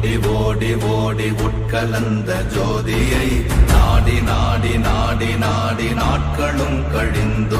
ஓடி ஓடி ஓடி உட்கலந்த ஜோதியை நாடி நாடி நாடி நாடி நாட்களும் கழிந்தோ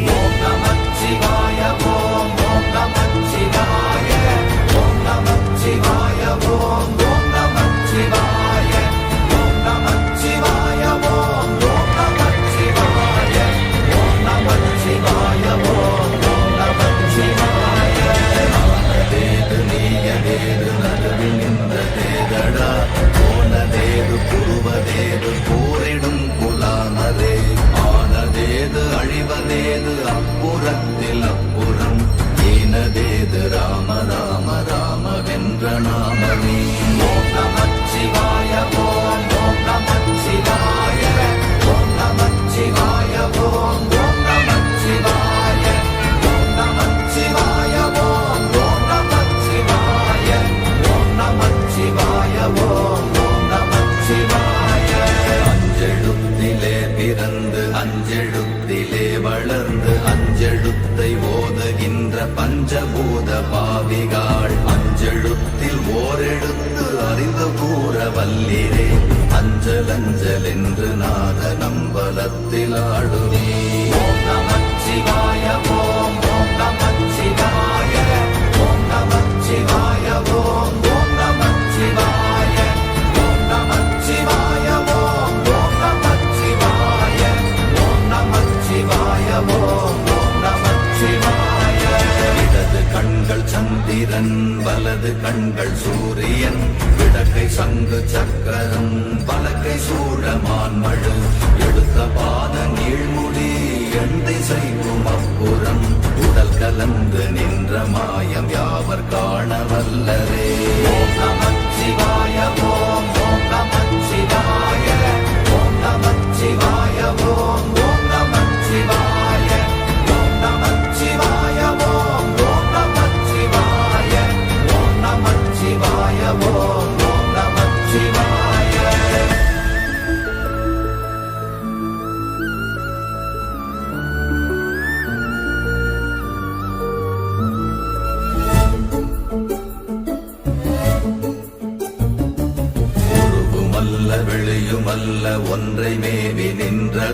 নামামি நிழலஞ்சல் என்று நாத நம்பலத்தில் ஆடும் சந்திரன் வலது கண்கள் சூரியன் விளக்கை சங்கு சக்கரம் பலக்கை சூழமான் மழு. எடுத்த பாத நீழ்முடி எந்தை செய்வோம் அப்புறம் உடல் கலந்து நின்ற மாயம் யாவர் காண வல்லரே. நமச்சிவாயமோ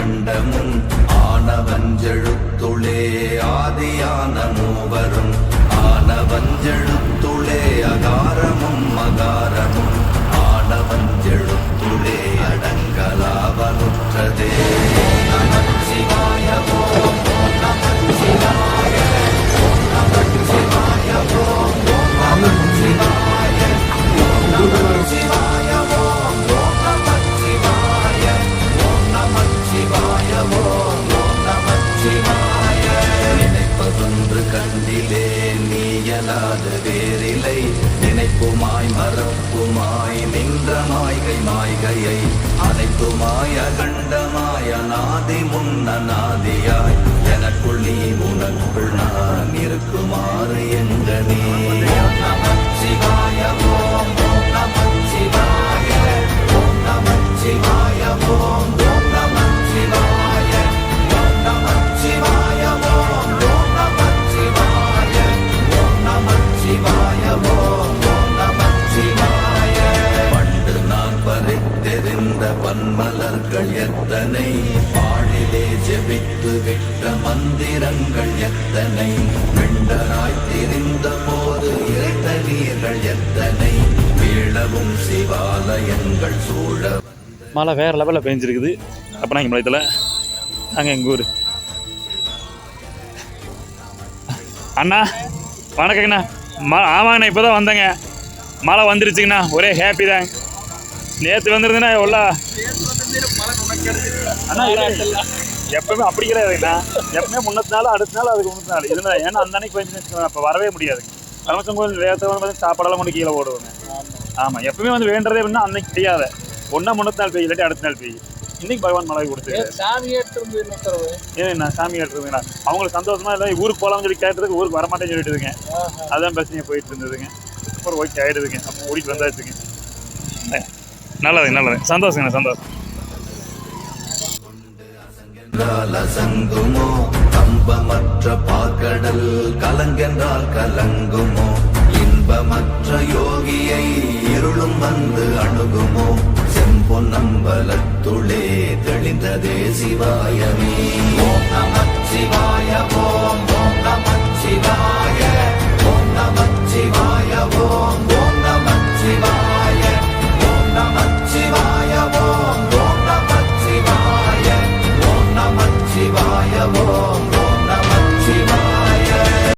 கண்டமும் ஆனவஞ்செழுத்துளே ஆதியான மூவரும். ஆனவஞ்செழுத்துளே அகாரமும் மகாரமும் ஆனவஞ்செழுத்துளே அடங்கலாவரும் மாய அனைத்துமாய் நாதி முன்ன நாதியாய். எனக்குள் நீ உனக்குள் நான் இருக்குமாறு எங்கனே சிவாய பன்மலர்கள் எத்தனை? பாழிலே ஜெபித்து விட்ட மந்திரங்கள் எத்தனை? வெண்டராய் திரிந்த போது இறைத்த நீர்கள் எத்தனை? வீழவும் சிவாலயங்கள் சூழ மழை வேறு லெவலில் பெஞ்சிருக்குது. அப்பனாங்க மலையத்தில் நாங்கள் எங்கள் ஊர்? அண்ணா வணக்கங்கண்ணா. ம ஆமாங்கண்ணா இப்போ தான் வந்தேங்க. மழை வந்துருச்சுங்கண்ணா. ஒரே ஹாப்பி தாங்க. நேற்று வந்துருந்துண்ணா எவ்வளோ? எப்பவுமே அப்படி கிடையாதுங்கண்ணா எப்பவுமே முன்னத்து நாள் அடுத்த நாள் அதுக்கு முன்னத்து நாள். இருந்தா ஏன்னா அந்த அன்னைக்கு வந்து அப்போ வரவே முடியாது. பரமசம் கோயில் வேகத்தை வந்து சாப்பாடெல்லாம் கொண்டு கீழே ஓடுவாங்க ஆமாம் எப்பவுமே வந்து வேண்டதே அப்படின்னா அன்னைக்கு பெய்யாத ஒன்றா முன்னத்து நாள் பெய்யும் இல்லாட்டி அடுத்த நாள் பெய்யும் இன்னைக்கு பகவான் மழை கொடுத்து சாமி ஏற்றம் உத்தரவு ஏன் நான் சாமி கேட்டுருந்தேன் அவங்களுக்கு சந்தோஷமா இல்லை ஊருக்கு போகலாம்னு சொல்லி கேட்டதுக்கு ஊருக்கு வரமாட்டேன்னு சொல்லிட்டுதுங்க. அதான் பிரச்சனையாக போயிட்டு இருந்ததுங்க. அப்புறம் ஓகே ஆயிடுதுங்க. அப்போ ஓடிட்டு வந்தாச்சுங்க. நல்லது நல்லது. சந்தோஷங்க சந்தோஷம். அசங்குமோ? கம்பமற்ற பாக்கடல் கலங்கென்றால் கலங்குமோ? இன்பமற்ற யோகியை இருளும் வந்து அணுகுமோ? செம்பொன்னம்பலத்துளே தெளிந்ததே சிவாயமே